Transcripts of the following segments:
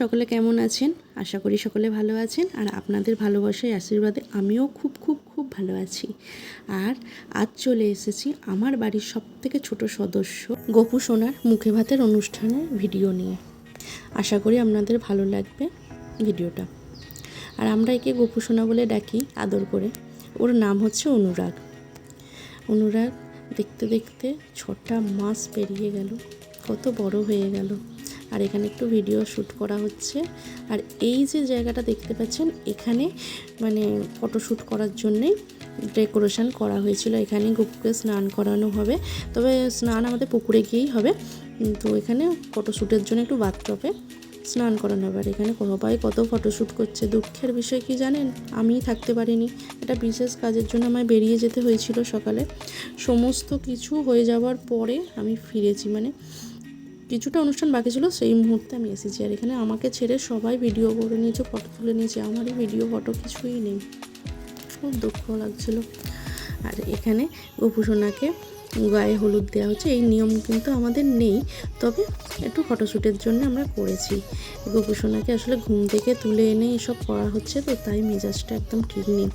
সকলে কেমন আছেন? আশা করি সকলে ভালো আছেন আর আপনাদের ভালোবাসায় আশীর্বাদে আমিও খুব খুব খুব ভালো আছি। আর আজ চলে এসেছি আমার বাড়ির সব থেকে ছোটো সদস্য গোপু সোনার মুখে ভাতের অনুষ্ঠানের ভিডিও নিয়ে। আশা করি আপনাদের ভালো লাগবে ভিডিওটা। আর আমরা একে গোপু সোনা বলে ডাকি, আদর করে। ওর নাম হচ্ছে অনুরাগ। অনুরাগ দেখতে দেখতে ছটা মাস পেরিয়ে গেল, কত বড় হয়ে গেল। আর এখানে একটু ভিডিও শ্যুট করা হচ্ছে। আর এই যে জায়গাটা দেখতে পাচ্ছেন, এখানে মানে ফটোশ্যুট করার জন্যেই ডেকোরেশন করা হয়েছিল। এখানে গুপুকে স্নান করানো হবে। তবে স্নান আমাদের পুকুরে গিয়েই হবে। তো এখানে ফটোশ্যুটের জন্য একটু বাথটপে স্নান করানো হবে। আর এখানে সবাই কত ফটোশ্যুট করছে। দুঃখের বিষয় কি জানেন? আমিই থাকতে পারিনি। এটা বিশেষ কাজের জন্য আমায় বেরিয়ে যেতে হয়েছিল সকালে। সমস্ত কিছু হয়ে যাওয়ার পরে আমি ফিরেছি। মানে কিছুটা অনুষ্ঠান বাকি ছিল, সেই মুহূর্তে আমি এসেছি। আর এখানে আমাকে ছেড়ে সবাই ভিডিও করে নিয়েছে ফটো তুলে নিয়েছে। আমারই ভিডিও ফটো কিছুই নেই। খুব দুঃখ লাগছিল। আর এখানে গোপুসোনাকে গায়ে হলুদ দেওয়া হচ্ছে, এই নিয়ম কিন্তু আমাদের নেই। তবে একটু ফটোশ্যুটের জন্য আমরা করেছি। গোপুসোনাকে আসলে ঘুম থেকে তুলে এনে এসব করা হচ্ছে তো, তাই মেজাজটা একদম ঠিক নেই।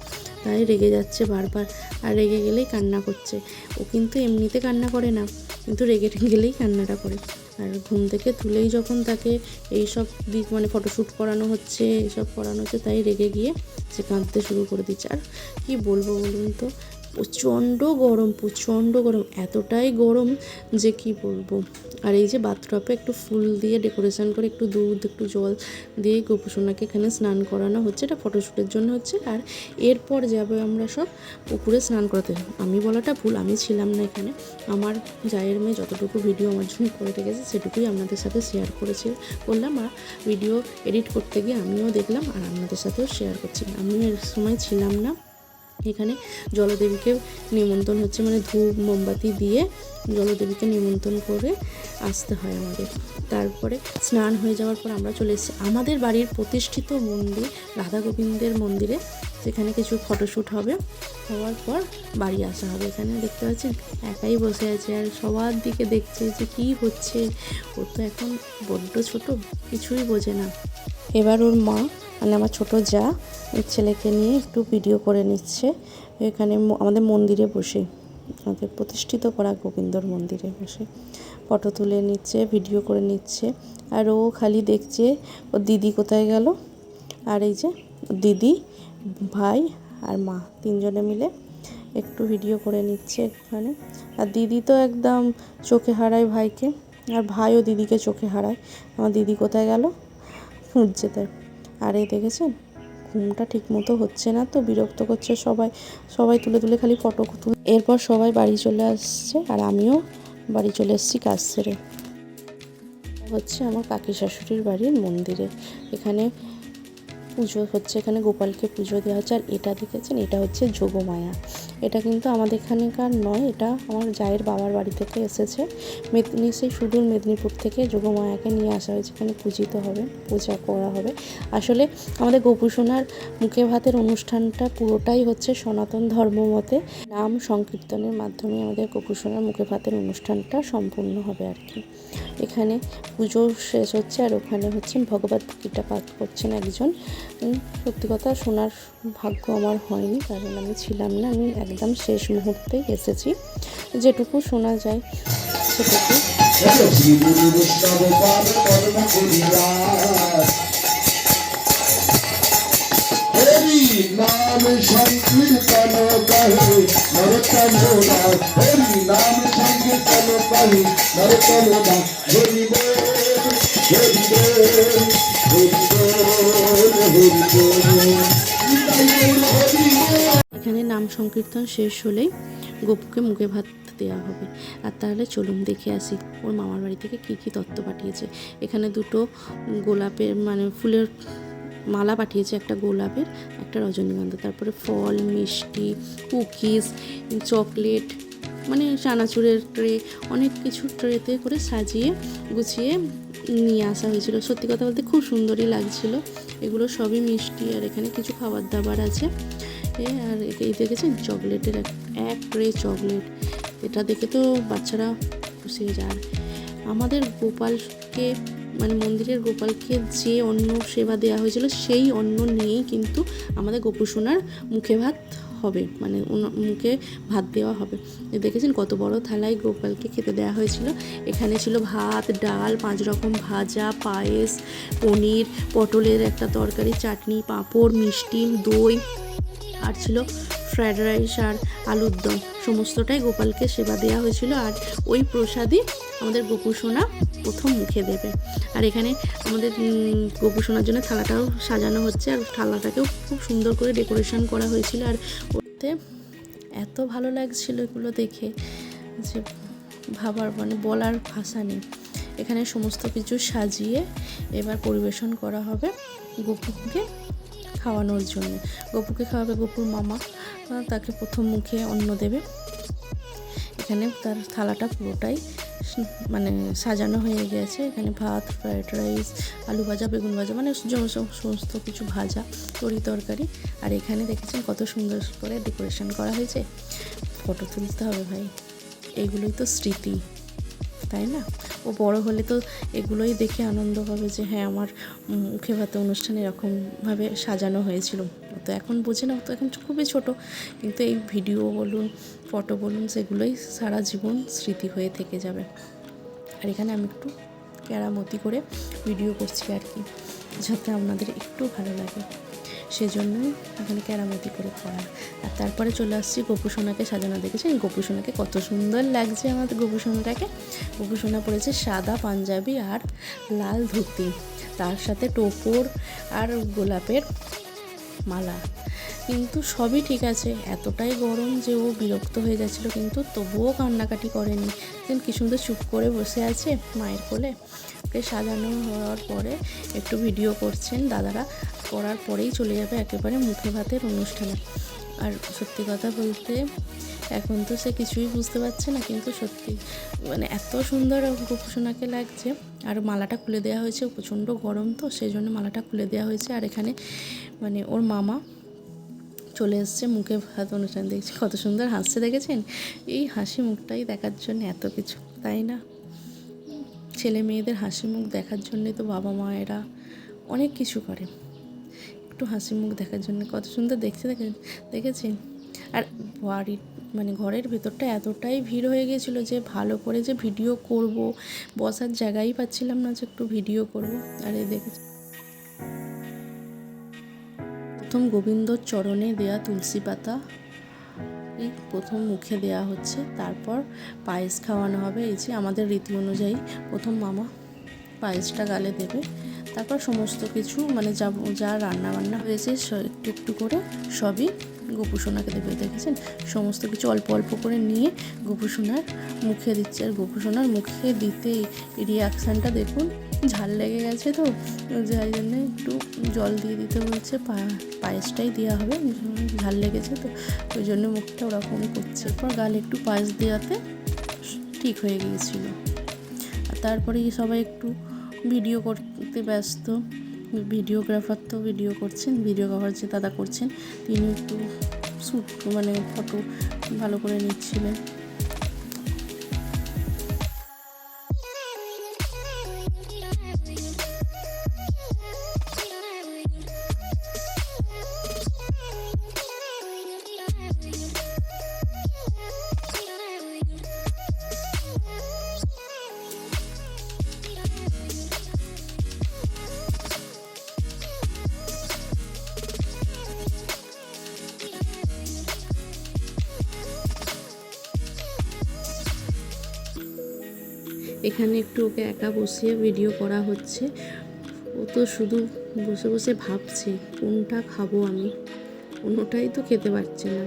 তাই রেগে যাচ্ছে বারবার। আর রেগে গেলেই কান্না করছে। ও কিন্তু এমনিতে কান্না করে না। কিন্তু রেগে গেলেই কান্নাটা করে। আর ঘুম থেকে তুলেই যখন তাকে এই সব দিক মানে ফটোশ্যুট করানো হচ্ছে, এইসব করানো হচ্ছে, তাই রেগে গিয়ে সে কাঁদতে শুরু করে দিচ্ছে। আর কী বলব বলুন তো? প্রচণ্ড গরম প্রচণ্ড গরম, এতটাই গরম যে কি বলব। আর এই যে বাথটপে একটু ফুল দিয়ে ডেকোরেশন করে একটু দুধ, একটু জল দিয়ে গোপুসোনাকে এখানে স্নান করানো হচ্ছে, এটা ফটোশ্যুটের জন্য হচ্ছে। আর এরপর যাবে আমরা সব পুকুরে স্নান করাতে। আমি বলাটা ভুল, আমি ছিলাম না এখানে। আমার জায়ের মেয়ে যতটুকু ভিডিও আমার জন্য করে রেখেছে, সেটুকুই আপনাদের সাথে শেয়ার করেছি করলাম আর ভিডিও এডিট করতে গিয়ে আমিও দেখলাম, আর আপনাদের সাথেও শেয়ার করছি। আমিও এর সময় ছিলাম না। এখানে জলদেবীকে নিমন্ত্রণ হচ্ছে মানে ধূপ, মোমবাতি দিয়ে জলদেবীকে নিমন্ত্রণ করে আসতে হয় আমাদের। তারপরে স্নান হয়ে যাওয়ার পর আমরা চলে এসেছি আমাদের বাড়ির প্রতিষ্ঠিত মন্দির রাধা গোবিন্দের মন্দিরে। সেখানে কিছু ফটোশ্যুট হবে, হওয়ার পর বাড়ি আসা হবে। এখানে দেখতে পাচ্ছেন একাই বসে আছে আর সবার দিকে দেখছে যে কী হচ্ছে। ও তো এখন বড্ড ছোট, কিছুই বোঝে না। এবার ওর মা মানে আমার ছোট যা ওই ছেলেকে নিয়ে একটু ভিডিও করে নিচ্ছে। এখানে আমাদের মন্দিরে বসে, আমাদের প্রতিষ্ঠিত করা গোবিন্দর মন্দিরে বসে। ফটো তুলে নিচ্ছে ভিডিও করে নিচ্ছে। আর ও খালি দেখছে, ওর দিদি কোথায় গেল? আর এই যে, দিদি, ভাই আর মা, তিনজনে মিলে একটু ভিডিও করে নিচ্ছে এখানে। আর দিদি তো একদম চোখে হারায় ভাইকে, আর ভাইও দিদিকে চোখে হারায়। আমার দিদি কোথায় গেল? খুঁজছে তাই। আর এই দেখেছেন, ঘুমটা ঠিক মতো হচ্ছে না তো, বিরক্ত করছে সবাই। সবাই তুলে তুলে খালি ফটো তুলে এরপর সবাই বাড়ি চলে আসছে আর আমিও বাড়ি চলে এসেছি কাজ সেরে। হচ্ছে আমার কাকি শাশুড়ির বাড়ির মন্দিরে। এখানে পুজো হচ্ছে, এখানে গোপালকে পুজো দেওয়া হচ্ছে। আর এটা দেখেছেন, এটা হচ্ছে যোগমায়া। এটা কিন্তু আমাদের এখানকার নয়, এটা আমার জায়ের বাবার বাড়ি থেকে এসেছে। মেদিনী সেই সুদূর মেদিনীপুর থেকে যোগমায়াকে নিয়ে আসা হয়েছে, এখানে পূজিত হবে, পূজা করা হবে। আসলে আমাদের গোপুসোনার মুখে ভাতের অনুষ্ঠানটা পুরোটাই হচ্ছে সনাতন ধর্ম মতে। নাম সংকীর্তনের মাধ্যমে আমাদের গোপুসোনার মুখে ভাতের অনুষ্ঠানটা সম্পূর্ণ হবে আর কি। এখানে পুজো শেষ হচ্ছে আর ওখানে হচ্ছে ভগবত গীতা পাঠ করছেন একজন। সত্যি কথা শোনার ভাগ্য আমার হয়নি, কারণ আমি ছিলাম না, আমি একদম শেষ মুহূর্তে এসেছি। যেটুকু শোনা যায় সেটুকু। নাম সংকীর্তন কহে এখানে নাম সংকীর্তন শেষ হলেই গোপুকে মুখে ভাত দেওয়া হবে। আর তাহলে চলুন দেখে আসি ওর মামার বাড়ি থেকে কী কী তত্ত্ব পাঠিয়েছে। এখানে দুটো গোলাপের মানে ফুলের মালা পাঠিয়েছে একটা গোলাপের, একটা রজনীগন্ধা, তারপরে ফল, মিষ্টি, কুকিজ, চকলেট মানে চানাচুরের ট্রে, অনেক কিছু ট্রেতে করে সাজিয়ে গুছিয়ে নিয়ে আসা হয়েছিল। সত্যি কথা বলতে খুব সুন্দরই লাগছিল। এগুলো সবই মিষ্টি আর এখানে কিছু খাবার দাবার আছে আর এই দেখেছেন চকলেটের এক ট্রে চকলেট। এটা দেখে তো বাচ্চারা খুশি হয়ে যায়। আমাদের গোপালকে মানে মন্দিরের গোপালকে যে অন্ন সেবা দেওয়া হয়েছিল, সেই অন্ন নিয়েই কিন্তু আমাদের গোপুসোনার মুখে ভাত হবে মানে মুখে ভাত দেওয়া হবে। দেখেছেন কত বড় থালায় গোপালকে খেতে দেওয়া হয়েছিল? এখানে ছিল ভাত, ডাল, পাঁচ রকম ভাজা, পায়েস, পনির, পটলের একটা তরকারি, চাটনি, পাঁপড়, মিষ্টি, দই, আর ছিল ফ্রায়েড রাইস আর আলুর দম। সমস্তটাই গোপালকে সেবা দেওয়া হয়েছিল আর ওই প্রসাদই আমাদের গোপুসোনা প্রথম মুখে দেবে। আর এখানে আমাদের গোপুসোনার জন্য থালাটাও সাজানো হচ্ছে আর থালাটাকেও খুব সুন্দর করে ডেকোরেশন করা হয়েছিল আর ওতে এত ভালো লাগছিল এগুলো দেখে যে ভাবার মানে বলার ভাষা নেই। এখানে সমস্ত কিছু সাজিয়ে এবার পরিবেশন করা হবে গোপুকে খাওয়ানোর জন্য। গপুকে খাওয়াবে গপুর মামা। তাকে প্রথম মুখে অন্ন দেবে। এখানে তার থালাটা পুরোটাই মানে সাজানো হয়ে গেছে। এখানে ভাত ফ্রায়েড রাইস আলু ভাজা, বেগুন ভাজা মানে সম- সম- সমস্ত কিছু ভাজা, তরি তরকারি। আর এখানে দেখেছেন কত সুন্দর করে ডেকোরেশন করা হয়েছে। ফটো তুলতে হবে ভাই। এগুলোই তো স্মৃতি, তাই না? ও বড় হলে তো এগুলোই দেখে আনন্দ পাবে যে হ্যাঁ আমার মুখে ভাতে অনুষ্ঠানে এরকমভাবে সাজানো হয়েছিল। তো এখন বোঝে না তো এখন খুবই ছোট। কিন্তু এই ভিডিও বলুন, ফটো বলুন, সেগুলোই সারা জীবন স্মৃতি হয়ে থেকে যাবে। আর এখানে আমি একটু কেরামতি করে ভিডিও করছি আর কি, যাতে আপনাদের একটু ভালো লাগে। সেজন্যই এখানে কেরামতি করে করা আর তারপরে চলে আসছি গোপুসোনাকে সাজানো দেখেছেন? গোপুসোনাকে কত সুন্দর লাগছে আমাদের গোপুসোনাটাকে গোপুসোনা পড়েছে সাদা পাঞ্জাবি আর লাল ধুতি। তার সাথে টোপর আর গোলাপের মালা। কিন্তু সবই ঠিক আছে। এতটাই গরম যে ও বিরক্ত হয়ে যাচ্ছিল, কিন্তু তবুও কান্নাকাটি করেনি। কি সুন্দর চুপ করে বসে আছে মায়ের কোলে। ওকে সাজানো হওয়ার পরে একটু ভিডিও করছেন দাদারা। করার পরেই চলে যাবে একেবারে মুখে ভাতের অনুষ্ঠানে। আর সত্যি কথা বলতে, এখন তো সে কিছুই বুঝতে পারছে না, কিন্তু সত্যি মানে এত সুন্দর গোপসোনাকে লাগছে। আর মালাটা খুলে দেওয়া হয়েছে প্রচণ্ড গরম তো সেই জন্য মালাটা খুলে দেওয়া হয়েছে। আর এখানে মানে ওর মামা চলে এসছে মুখে ভাত অনুষ্ঠান দেখছি। কত সুন্দর হাসছে, দেখেছেন? এই হাসি মুখটাই দেখার জন্য এত কিছু, তাই না? ছেলে মেয়েদের হাসি মুখ দেখার জন্যে তো বাবা মায়েরা অনেক কিছু করে। একটু হাসি মুখ দেখার জন্য কত সুন্দর দেখছে দেখেন দেখেছেন আর বাড়ির মানে ঘরের ভেতরটা এতটাই ভিড় হয়ে গিয়েছিল যে ভালো করে যে ভিডিও করব, বসার জায়গাই পাচ্ছিলাম না যে একটু ভিডিও করব। আর এই দেখেছি। প্রথম গোবিন্দর চরণে দেয়া তুলসী পাতা, এই প্রথম মুখে দেয়া হচ্ছে। তারপর পায়েস খাওয়ানো হবে। এই যে আমাদের রীতি অনুযায়ী প্রথম মামা পায়েসটা গালে দেবে। তারপর সমস্ত কিছু মানে যা যা রান্না বান্না হয়েছে একটু একটু করে সবই গোপুসোনাকে দেবে, দেখেছেন? সমস্ত কিছু অল্প অল্প করে নিয়ে গোপুসোনার মুখে দিচ্ছে। আর গোপুসোনার মুখে দিতে রিয়াকশানটা দেখুন, ঝাল লেগে গেছে তো, যাই জন্য একটু জল দিয়ে দিতে বলছে পায়েসটাই দেওয়া হবে, ঝাল লেগেছে তো, ওই জন্য মুখটা ওরকম করছে। এরপর গালে একটু পায়েস দেওয়াতে ঠিক হয়ে গিয়েছিল। আর তারপরে সবাই একটু ভিডিও করতে ব্যস্ত। ভিডিওগ্রাফার তো ভিডিও করছেন ভিডিওগ্রাফার যে দাদা করছেন তিনি একটু শ্যুট মানে ফটো ভালো করে নিচ্ছিলেন। এখানে একটু ওকে একা বসিয়ে ভিডিও করা হচ্ছে। ও তো শুধু বসে বসে ভাবছে, কোনটা খাব আমি? কোনোটাই তো খেতে পারছে না।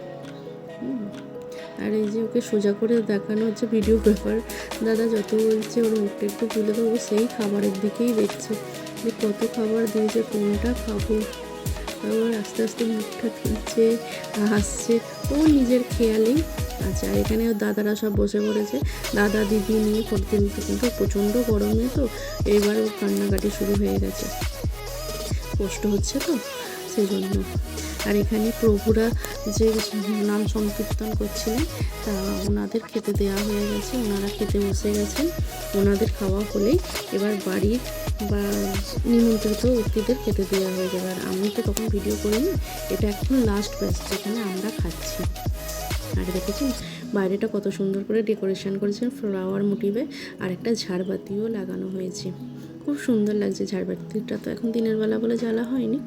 আর এই যে ওকে সোজা করে দেখানো হচ্ছে ভিডিওগ্রাফার দাদা যত বলছে ওর মুখটা একটু তুলে দেবো সেই খাবারের দিকেই দেখছে। যে কত খাবার দিয়েছে, কোনটা খাব? আস্তে আস্তে মুখটা তুলছে হাসছে। ও নিজের খেয়ালেই আচ্ছা আর এখানে দাদারা সব বসে পড়েছে। দাদা, দিদি নিয়ে প্রতিদিন কিন্তু প্রচণ্ড গরমে তো ওর কান্নাকাটি শুরু হয়ে গেছে। কষ্ট হচ্ছে তো? সেই জন্য আর এখানে প্রভুরা যে নাম সংকীর্তন করছিলেন তা ওনাদের খেতে দেওয়া হয়ে গেছে, ওনারা খেতে বসে গেছেন। ওনাদের খাওয়া হলেই এবার বাড়ির বা নিমন্ত্রিত ব্যক্তিদের খেতে দেওয়া হয়ে যাবে। আর আমি তো তখন ভিডিও করিনি, এটা এখন লাস্ট ব্যাচ যেখানে আমরা খাচ্ছি। আর দেখেছেন, বাইরেটা কত সুন্দর করে ডেকোরেশন করেছেন ফ্লাওয়ার মোটিভে আর একটা ঝাড়বাতিও লাগানো হয়েছে। খুব সুন্দর লাগছে ঝাড়বাতিটা তো এখন দিনের বেলা বলে জ্বালা হয়নি।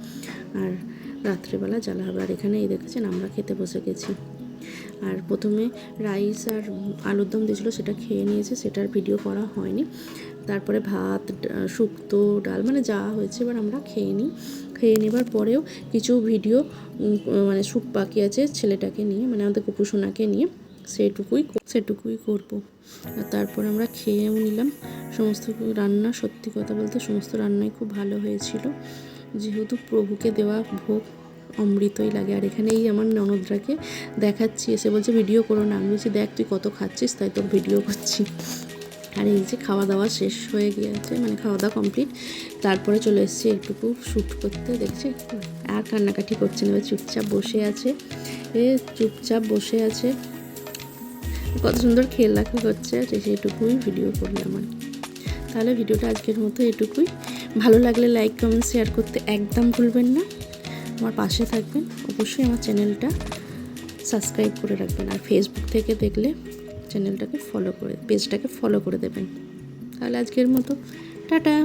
আর রাত্রেবেলা জ্বালা হবে। আর এখানে এই দেখেছেন আমরা খেতে বসে গেছি। আর প্রথমে রাইস আর আলুর দম দিয়েছিলো, সেটা খেয়ে নিয়েছে। সেটার ভিডিও করা হয়নি। তারপরে ভাত শুক্তো, ডাল মানে যা হয়েছে এবার আমরা খেয়ে নিই। খেয়ে নেবার পরেও কিছু ভিডিও মানে শ্যুট বাকি আছে ছেলেটাকে নিয়ে মানে আমাদের কুপুসোনাকে নিয়ে। সেটুকুই সেটুকুই করব। আর তারপর আমরা খেয়েও নিলাম। সমস্ত রান্না সত্যি কথা বলতে সমস্ত রান্নাই খুব ভালো হয়েছিল। যেহেতু প্রভুকে দেওয়া ভোগ অমৃতই লাগে। আর এখানেই আমার ননদরাকে দেখাচ্ছি, এসে বলছে, ভিডিও করো না। আমি বলছি, দেখ, তুই কত খাচ্ছিস, তাই তোর ভিডিও করছি। আর এই যে খাওয়া দাওয়া শেষ হয়ে গিয়েছে মানে খাওয়া দাওয়া কমপ্লিট। তারপরে চলে এসেছি একটুকু শ্যুট করতে, দেখছি। আর কান্নাকাটি করছে না চুপচাপ বসে আছে। এ, চুপচাপ বসে আছে। কত সুন্দর খেলাখা করছে যে সেইটুকুই ভিডিও করলাম আর তাহলে ভিডিওটা আজকের মতো এটুকুই। ভালো লাগলে লাইক কমেন্ট শেয়ার করতে একদম ভুলবেন না। আমার পাশে থাকবেন। অবশ্যই আমার চ্যানেলটা সাবস্ক্রাইব করে রাখবেন। আর ফেসবুক থেকে দেখলে চ্যানেলটাকে ফলো করে পেজটাকে ফলো করে দেবেন। তাহলে আজকের মতো। টাটা!